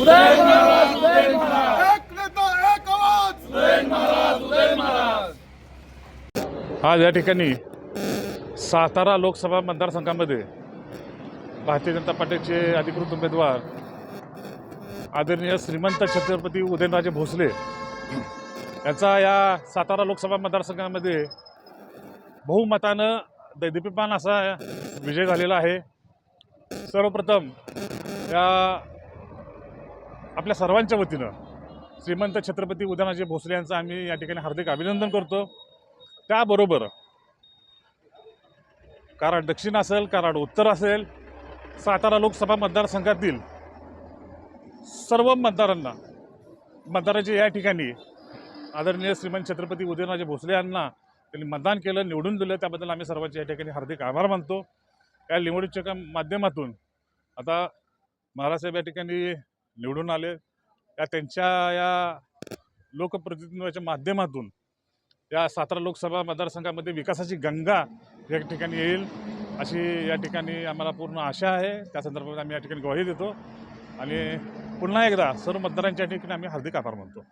उदय महाराज उदय महाराज एक नेता एक आवाज उदय महाराज उदय महाराज आज या ठिकाणी सातारा लोकसभा मतदारसंघामध्ये भारतीय जनता पार्टीचे अधिकृत उमेदवार आदरणीय श्रीमंत छत्रपती उदयनराजे भोसले याचा या सातारा लोकसभा मतदारसंघामध्ये बहुमतानं दैदिप्यमान असा विजय झालेला आहे. सर्वप्रथम या आपल्या सर्वांच्या वतीनं श्रीमंत छत्रपती उदयनराजे भोसले यांचं आम्ही या ठिकाणी हार्दिक अभिनंदन करतो. त्याबरोबर कराड दक्षिण असेल कराड उत्तर असेल सातारा लोकसभा मतदारसंघातील सर्व मतदारांना मतदाराचे या ठिकाणी आदरणीय श्रीमंत छत्रपती उदयनराजे भोसले यांना त्यांनी मतदान केलं निवडून दिलं. त्याबद्दल आम्ही सर्वांचे या ठिकाणी हार्दिक आभार मानतो. या निवडणुकीच्या माध्यमातून आता महाराजसाहेब या ठिकाणी निवडून आले या त्यांच्या या लोकप्रतिनिधीच्या माध्यमातून या सातारा लोकसभा मतदारसंघामध्ये विकासाची गंगा या ठिकाणी येईल अशी या ठिकाणी आम्हाला पूर्ण आशा आहे. त्या संदर्भात आम्ही या ठिकाणी ग्वाही देतो. आणि पुन्हा एकदा सर्व मतदारांच्या ठिकाणी आम्ही हार्दिक आभार मानतो.